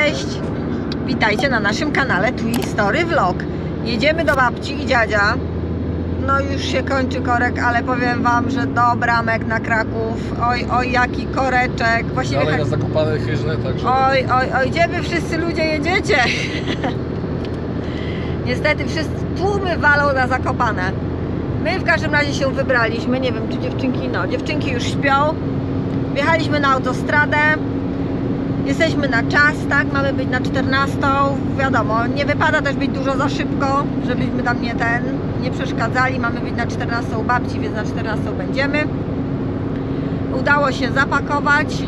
Cześć! Witajcie na naszym kanale Twin Story Vlog. Jedziemy do babci i dziadzia. No już się kończy korek, ale powiem wam, że do bramek na Kraków. Oj, oj, jaki koreczek. Właściwie Dalej na zakopane chyżne, także Oj, oj, oj, gdzie wy wszyscy ludzie jedziecie? Niestety wszyscy tłumy walą na Zakopane. My w każdym razie się wybraliśmy, nie wiem czy dziewczynki, no dziewczynki już śpią. Wjechaliśmy na autostradę. Jesteśmy na czas, tak? Mamy być na 14. Wiadomo, nie wypada też być dużo za szybko, żebyśmy tam nie ten, nie przeszkadzali. Mamy być na 14 u babci, więc na 14 będziemy. Udało się zapakować,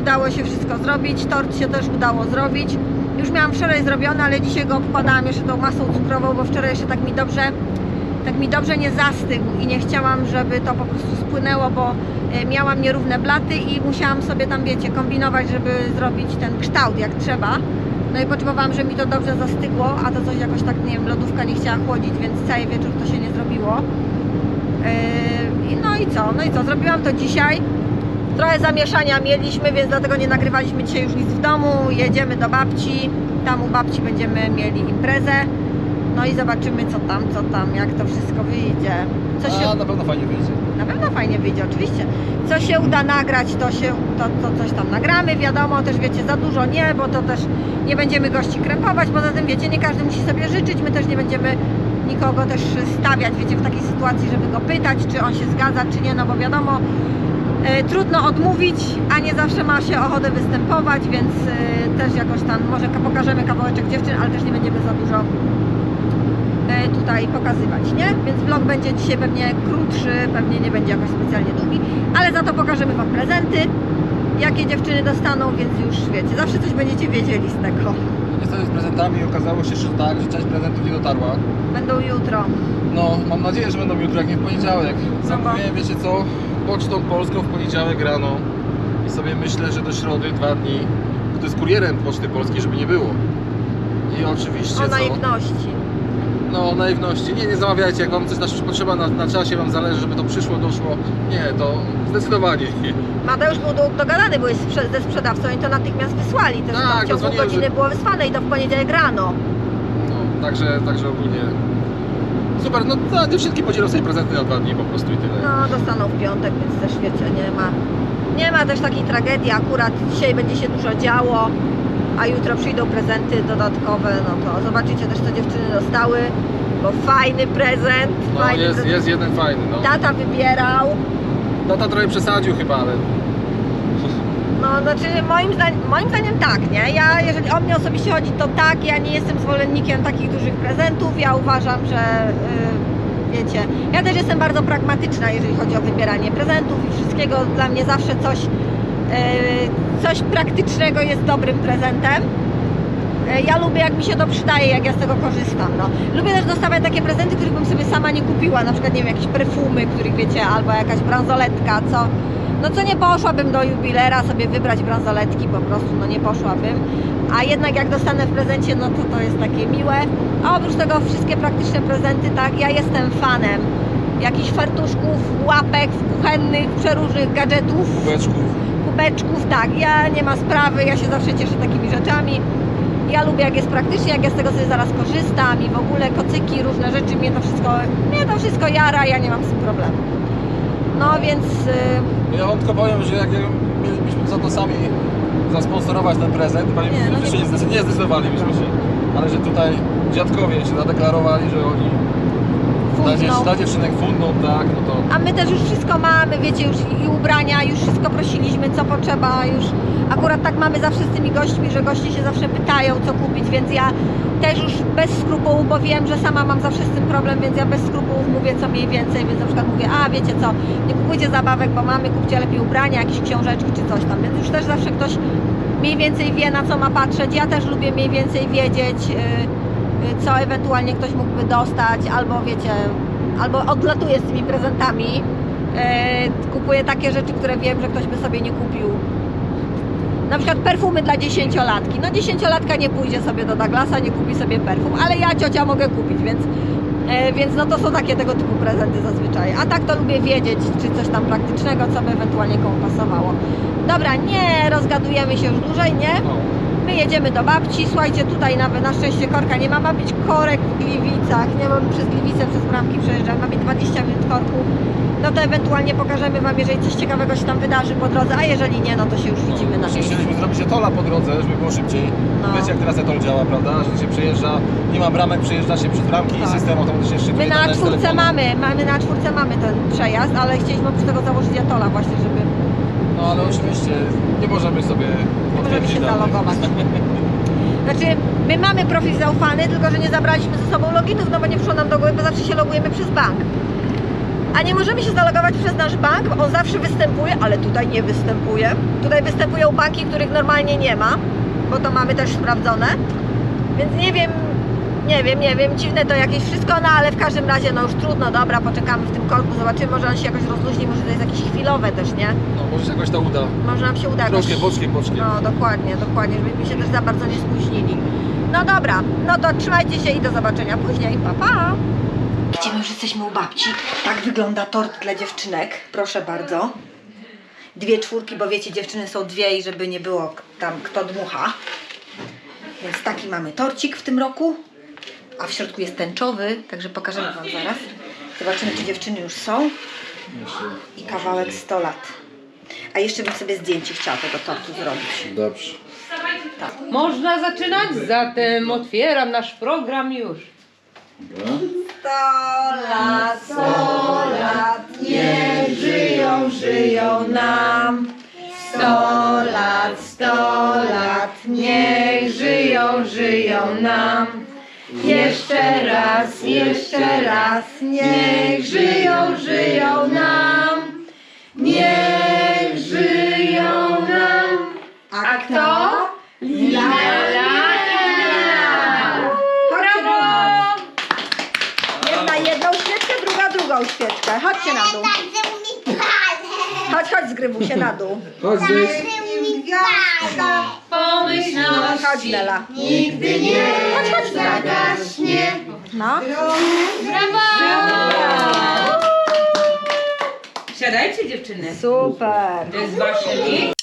udało się wszystko zrobić, tort się też udało zrobić. Już miałam wczoraj zrobiony, ale dzisiaj go obkładałam jeszcze tą masą cukrową, bo wczoraj jeszcze tak mi dobrze, tak mi dobrze nie zastygł i nie chciałam, żeby to po prostu spłynęło, bo e, miałam nierówne blaty i musiałam sobie tam, wiecie, kombinować, żeby zrobić ten kształt jak trzeba. No i potrzebowałam, żeby mi to dobrze zastygło, a to coś jakoś tak, nie wiem, lodówka nie chciała chłodzić, więc cały wieczór to się nie zrobiło. Yy, No i co? No i co? Zrobiłam to dzisiaj. Trochę zamieszania mieliśmy, więc dlatego nie nagrywaliśmy dzisiaj już nic w domu. Jedziemy do babci. Tam u babci będziemy mieli imprezę. No i zobaczymy co tam, co tam, jak to wszystko wyjdzie. Co się A, na pewno fajnie wyjdzie. na pewno fajnie wyjdzie, oczywiście. Co się uda nagrać, to się to, to coś tam nagramy. Wiadomo, też wiecie, za dużo nie, bo to też nie będziemy gości krępować. Poza tym wiecie, nie każdy musi sobie życzyć. My też nie będziemy nikogo też stawiać, wiecie, w takiej sytuacji, żeby go pytać, czy on się zgadza, czy nie, no bo wiadomo, e, trudno odmówić, a nie zawsze ma się ochotę występować, więc e, też jakoś tam może ka- pokażemy kawałeczek dziewczyn, ale też nie będziemy za dużo tutaj pokazywać, nie? Więc vlog będzie dzisiaj pewnie krótszy, pewnie nie będzie jakoś specjalnie długi, ale za to pokażemy Wam prezenty, jakie dziewczyny dostaną, więc już wiecie, zawsze coś będziecie wiedzieli z tego. Niestety z prezentami okazało się, że tak, że część prezentów nie dotarła. Będą jutro. No, mam nadzieję, że będą jutro, jak nie w poniedziałek. No Zamówiłem, wiecie co, pocztą polską w poniedziałek rano i sobie myślę, że do środy dwa dni, bo to jest kurierem Poczty Polskiej, żeby nie było. I oczywiście O co? naiwności. No, naiwności. Nie, nie zamawiajcie, jak wam coś na, potrzeba na, na czasie, wam zależy, żeby to przyszło, doszło. Nie, to zdecydowanie nie. Mateusz był do- dogadany byłeś sprze- ze sprzedawcą i to natychmiast wysłali. Też Tak, w ciągu dzwoniłem, godziny że- było wysłane i to w poniedziałek rano. No, także, także ogólnie. Super, no to dziewczynki podzielą sobie prezenty na dwa dni po prostu i tyle. No, dostaną w piątek, więc też wiecie, nie ma, nie ma też takiej tragedii. Akurat dzisiaj będzie się dużo działo, a jutro przyjdą prezenty dodatkowe, no to zobaczycie też, co dziewczyny dostały, bo fajny prezent, No, fajny jest, prezent. jest jeden fajny, no. Tata wybierał, Tata trochę przesadził chyba, ale no znaczy moim zdaniem, moim zdaniem tak, nie? Ja, jeżeli o mnie osobiście chodzi, to tak, ja nie jestem zwolennikiem takich dużych prezentów, ja uważam, że y, wiecie, ja też jestem bardzo pragmatyczna, jeżeli chodzi o wybieranie prezentów i wszystkiego, dla mnie zawsze coś, coś praktycznego jest dobrym prezentem. Y, Ja lubię, jak mi się to przydaje, jak ja z tego korzystam. No. Lubię też dostawać takie prezenty, których bym sobie sama nie kupiła, na przykład, nie wiem, jakieś perfumy, których wiecie, albo jakaś bransoletka, co, no co nie poszłabym do jubilera sobie wybrać bransoletki, po prostu, no nie poszłabym. A jednak jak dostanę w prezencie, no to to jest takie miłe. A oprócz tego wszystkie praktyczne prezenty, tak, ja jestem fanem jakichś fartuszków, łapek, kuchennych, przeróżnych gadżetów, kubeczków. Kubeczków, tak, ja nie ma sprawy, ja się zawsze cieszę takimi rzeczami. Ja lubię jak jest praktycznie, jak ja z tego sobie zaraz korzystam i w ogóle kocyki, różne rzeczy, mnie to wszystko, mnie to wszystko jara, ja nie mam z tym problemu. No więc y, Ja wam tylko powiem, że jak mielibyśmy za to sami zasponsorować ten prezent, panie Nie, no nie, nie- nie, zdecy- nie zdecydowalibyśmy się. Ale że tutaj dziadkowie się zadeklarowali, że oni Fundną. dla dziewczynek fundną, tak, no to A my też już wszystko mamy, wiecie, już i ubrania, już wszystko prosiliśmy, co potrzeba, już akurat tak mamy zawsze z tymi gośćmi, że goście się zawsze pytają, co kupić, więc ja też już bez skrupułów, bo wiem, że sama mam zawsze z tym problem, więc ja bez skrupułów mówię co mniej więcej, więc na przykład mówię, a wiecie co, nie kupujcie zabawek, bo mamy, kupcie lepiej ubrania, jakieś książeczki czy coś tam, więc już też zawsze ktoś mniej więcej wie, na co ma patrzeć, ja też lubię mniej więcej wiedzieć, yy, co ewentualnie ktoś mógłby dostać, albo wiecie, albo odlatuję z tymi prezentami, e, kupuję takie rzeczy, które wiem, że ktoś by sobie nie kupił. Na przykład perfumy dla dziesięciolatki. No dziesięciolatka nie pójdzie sobie do Douglasa, nie kupi sobie perfum, ale ja ciocia mogę kupić, więc, e, więc no to są takie tego typu prezenty zazwyczaj. A tak to lubię wiedzieć, czy coś tam praktycznego, co by ewentualnie komu pasowało. Dobra, nie rozgadujemy się już dłużej, nie? No. My jedziemy do babci, słuchajcie, tutaj na, na szczęście korka nie ma, ma być korek w Gliwicach, nie mam przez Gliwice, przez bramki przejeżdżam, ma być 20 minut korku, no to ewentualnie pokażemy Wam, jeżeli coś ciekawego się tam wydarzy po drodze, a jeżeli nie, no to się już widzimy na miejscu. chcieliśmy zrobić etola po drodze, żeby było szybciej. No. Wiecie jak teraz etol działa, prawda? Że się przejeżdża, nie ma bramek, przejeżdża się przez bramki Tak. i system automatycznie szybciej. My na czwórce mamy, mamy na czwórce mamy ten przejazd, ale chcieliśmy oprócz tego założyć Atola właśnie, żeby No ale oczywiście nie możemy sobie nie możemy się danych. zalogować. Znaczy, my mamy profil zaufany, tylko że nie zabraliśmy ze sobą loginów, no bo nie przyszło nam do głowy, bo zawsze się logujemy przez bank. A nie możemy się zalogować przez nasz bank, bo on zawsze występuje, ale tutaj nie występuje. Tutaj występują banki, których normalnie nie ma, bo to mamy też sprawdzone. Więc nie wiem, nie wiem, nie wiem, dziwne to jakieś wszystko, no ale w każdym razie no już trudno, dobra, poczekamy w tym korku, zobaczymy, może on się jakoś rozluźni, może to jest jakieś chwilowe też, nie? No może się jakoś to uda. Może nam się uda jakoś... Troszkę boczkiem, boczkiem. No dokładnie, dokładnie, żebyśmy się też za bardzo nie spóźnili. No dobra, no to trzymajcie się i do zobaczenia później. Pa, pa! Gdzie my już jesteśmy u babci? Tak wygląda tort dla dziewczynek. Proszę bardzo. Dwie czwórki, bo wiecie, dziewczyny są dwie i żeby nie było tam kto dmucha. Więc taki mamy torcik w tym roku. A w środku jest tęczowy, także pokażemy Wam zaraz. Zobaczymy, czy dziewczyny już są. I kawałek 100 lat. A jeszcze bym sobie zdjęcie chciała tego tortu zrobić. Dobrze. Można zaczynać? Zatem otwieram nasz program już. Sto lat, sto lat, niech żyją, żyją nam. Sto lat, sto lat, niech żyją, żyją nam. Jeszcze raz, jeszcze raz, niech żyją, żyją nam. Niech żyją nam. A kto? Lila. Brawo! Jedna jedną świeczkę, druga drugą świeczkę. Chodźcie na dół. Palę. Chodź, chodź zgrywu się na dół. Chodź. Palę. Pomyślność Chodź Lela. Nigdy nie Chodź, chodź zagaśnie. No. Siadajcie dziewczyny. Super. To jest wasze miejsce.